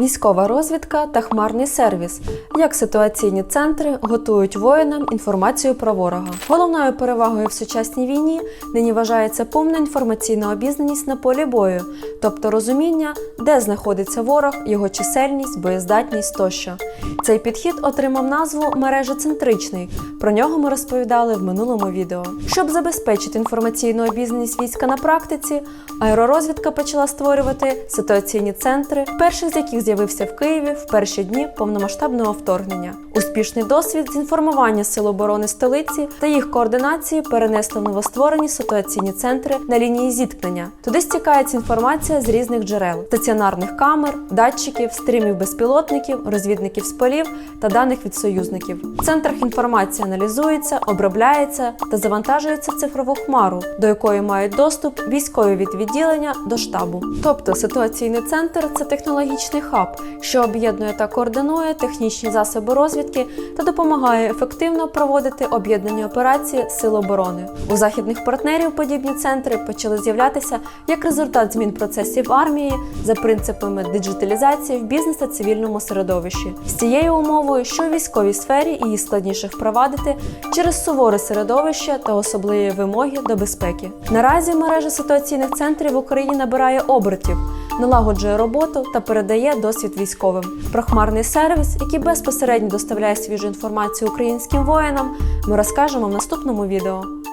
Військова розвідка та хмарний сервіс. Як ситуаційні центри готують воїнам інформацію про ворога. Головною перевагою в сучасній війні нині вважається повна інформаційна обізнаність на полі бою, тобто розуміння, де знаходиться ворог, його чисельність, боєздатність тощо. Цей підхід отримав назву мережоцентричний. Про нього ми розповідали в минулому відео. Щоб забезпечити інформаційну обізнаність війська на практиці, аеророзвідка почала створювати ситуаційні центри, перший з яких з'явився в Києві в перші дні повномасштабного вторгнення. Успішний досвід з інформування сил оборони столиці та їх координації перенесли новостворені ситуаційні центри на лінії зіткнення. Туди стікається інформація з різних джерел: стаціонарних камер, датчиків, стрімів безпілотників, розвідників з полів та даних від союзників. В центрах інформація аналізується, обробляється та завантажується в цифрову хмару, до якої мають доступ військові від відділення до штабу. Тобто ситуаційний центр це технологічний хаб, що об'єднує та координує технічні засоби розвідки та допомагає ефективно проводити об'єднані операції сил оборони. У західних партнерів подібні центри почали з'являтися як результат змін процесів армії за принципами диджиталізації в бізнес та цивільному середовищі. З цією умовою, що у військовій сфері її складніше впровадити через суворе середовище та особливі вимоги до безпеки. Наразі мережа ситуаційних центрів в Україні набирає обертів, налагоджує роботу та передає досвід військовим. Про сервіс, який безпосередньо доставляє свіжу інформацію українським воїнам, ми розкажемо в наступному відео.